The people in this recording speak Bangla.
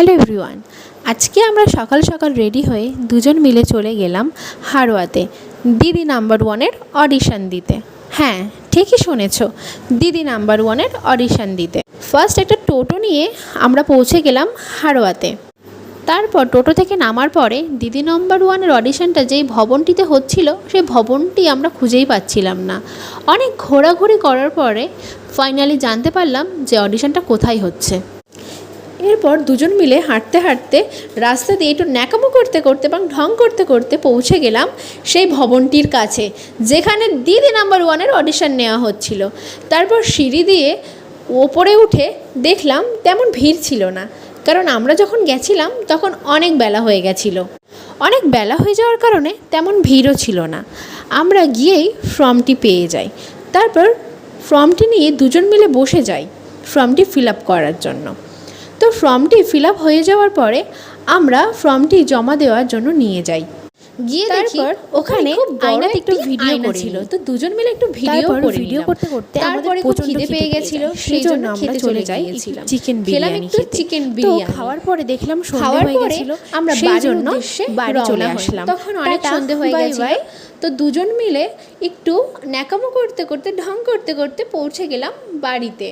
হ্যালো এভরিওয়ান, আজকে আমরা সকাল সকাল রেডি হয়ে দুজন মিলে চলে গেলাম হারোয়াতে, দিদি নাম্বার ওয়ানের অডিশন দিতে। হ্যাঁ ঠিকই শুনেছ, দিদি নাম্বার ওয়ানের অডিশন দিতে। ফার্স্ট একটা টোটো নিয়ে আমরা পৌঁছে গেলাম হারোয়াতে। তারপর টোটো থেকে নামার পরে দিদি নম্বর ওয়ানের অডিশনটা যেই ভবনটিতে হচ্ছিল সেই ভবনটি আমরা খুঁজেই পাচ্ছিলাম না। অনেক ঘোরাঘুরি করার পরে ফাইনালি জানতে পারলাম যে অডিশনটা কোথায় হচ্ছে। এরপর দুজন মিলে হাঁটতে হাঁটতে রাস্তা দিয়ে একটু ন্যাকামো করতে করতে এবং ঢং করতে করতে পৌঁছে গেলাম সেই ভবনটির কাছে, যেখানে দিদি নাম্বার ওয়ানের অডিশন নেওয়া হচ্ছিল। তারপর সিঁড়ি দিয়ে ওপরে উঠে দেখলাম তেমন ভিড় ছিল না, কারণ আমরা যখন গেছিলাম তখন অনেক বেলা হয়ে গেছিল। অনেক বেলা হয়ে যাওয়ার কারণে তেমন ভিড়ও ছিল না। আমরা গিয়েই ফর্মটি পেয়ে যাই। তারপর ফর্মটি নিয়ে দুজন মিলে বসে যাই, ফর্মটি ফিল আপ করার জন্য। তো ফর্মটি ফিল হয়ে যাওয়ার পরে আমরা ফর্মটি জমা দেওয়ার জন্য নিয়ে যাই। গিয়ে তারপর ওখানে আয়নাতে একটু ভিডিও আয়না ছিল ছিল। তো দুজন মিলে একটু ভিডিও করে ভিডিও করতে করতে তারপরে খুব খিদে পেয়ে গেছিল। সেই জন্য আমরা চলে যাই চিকেন বিরিয়ানি একটু তো বিরিয়ানি। খাওয়ার পরে দেখলাম সন্ধ্যে হয়ে গেছিল। আমরা সেই জন্য বাড়ি চলে আসলাম। তখন অনেক সন্ধে হয়ে গেছিল। তো দুজন মিলে একটু ন্যাকামো করতে করতে ঢং করতে করতে পৌঁছে গেলাম বাড়িতে।